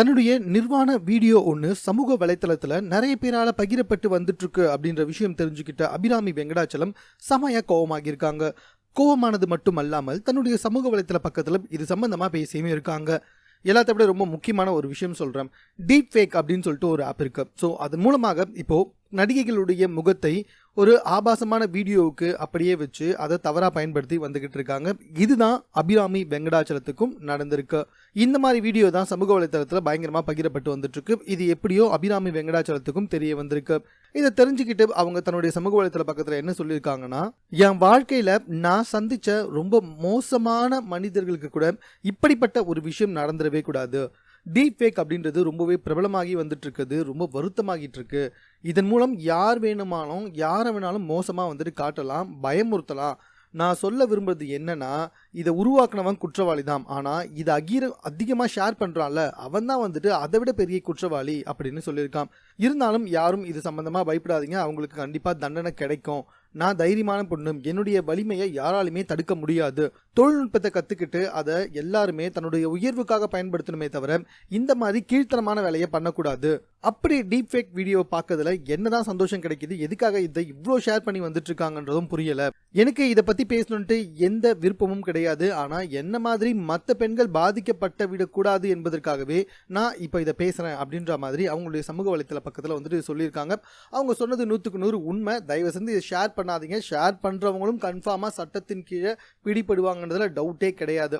தன்னுடைய நிர்வாண வீடியோ ஒன்று சமூக வலைத்தளத்தில் நிறைய பேரால் பகிரப்பட்டு வந்துட்டு இருக்கு அப்படின்ற விஷயம் தெரிஞ்சுக்கிட்ட அபிராமி வெங்கடாச்சலம் செமையா கோவமாகியிருக்காங்க. கோவமானது மட்டுமல்லாமல் தன்னுடைய சமூக வலைத்தள பக்கத்தில் இது சம்பந்தமாக பேசியுமே இருக்காங்க. எல்லாத்த விட ரொம்ப முக்கியமான ஒரு விஷயம் சொல்கிறேன் டீப் ஃபேக் அப்படின்னு சொல்லிட்டு ஒரு ஆப் இருக்கு. ஸோ அதன் மூலமாக இப்போது நடிகைகளுடைய முகத்தை ஒரு ஆபாசமான வீடியோவுக்கு அப்படியே வச்சு அதை தவறாக பயன்படுத்தி வந்துக்கிட்டு இருக்காங்க. இதுதான் அபிராமி வெங்கடாச்சலத்துக்கும் நடந்திருக்கு. இந்த மாதிரி வீடியோ தான் சமூக வலைத்தளத்தில் பயங்கரமாக பகிரப்பட்டு வந்துட்டுருக்கு. இது எப்படியோ அபிராமி வெங்கடாச்சலத்துக்கும் தெரிய வந்திருக்கு. இதை தெரிஞ்சுக்கிட்டு அவங்க தன்னுடைய சமூக வலைத்தள பக்கத்தில் என்ன சொல்லியிருக்காங்கன்னா என் வாழ்க்கையில் நான் சந்தித்த ரொம்ப மோசமான மனிதர்களுக்கு கூட இப்படிப்பட்ட ஒரு விஷயம் நடந்துடவே கூடாது. டீப் ஃபேக் அப்படின்றது ரொம்பவே பிரபலமாகி வந்துட்டுருக்குது ரொம்ப வருத்தமாகிட்டு இருக்கு இதன் மூலம் யார் வேணுமானாலும் யாரை வேணாலும் மோசமாக வந்துட்டு காட்டலாம் பயமுறுத்தலாம். நான் சொல்ல விரும்புறது என்னன்னா இதை உருவாக்குனவன் குற்றவாளி தான் ஆனால் இதை அகீர அதிகமாக ஷேர் பண்ணுறான்ல அவன் தான் வந்துட்டு அதை விட பெரிய குற்றவாளி அப்படின்னு சொல்லியிருக்கான். இருந்தாலும் யாரும் இது சம்மந்தமாக பயப்படாதீங்க. அவங்களுக்கு கண்டிப்பாக தண்டனை கிடைக்கும். நான் தைரியமான பொண்ணு என்னுடைய வலிமையை யாராலுமே தடுக்க முடியாது. தொழில்நுட்பத்தை கற்றுக்கிட்டு அதை எல்லாருமே தன்னுடைய உயர்வுக்காக பயன்படுத்தணுமே தவிர இந்த மாதிரி கீழ்த்தனமான வேலையை பண்ணக்கூடாது. அப்படி டீப் ஃபேக் வீடியோ பார்க்கறதுல என்னதான் சந்தோஷம் கிடைக்குது எதுக்காக இதை இவ்வளோ ஷேர் பண்ணி வந்துட்டு இருக்காங்கன்றதும் புரியல. எனக்கு இதை பற்றி பேசணுன்ட்டு எந்த விருப்பமும் கிடையாது. ஆனால் என்ன மாதிரி மற்ற பெண்கள் பாதிக்கப்பட்ட விடக்கூடாது என்பதற்காகவே நான் இப்போ இதை பேசுகிறேன் அப்படின்ற மாதிரி அவங்களுடைய சமூக வலைத்தள பக்கத்தில் வந்துட்டு சொல்லியிருக்காங்க. அவங்க சொன்னது நூற்றுக்கு நூறு உண்மை. தயவு செஞ்சு இதை ஷேர் பண்ணாதீங்க. ஷேர் பண்ணுறவங்களும் கன்ஃபார்மாக சட்டத்தின் கீழே பிடிபடுவாங்கன்றதுல டவுட்டே கிடையாது.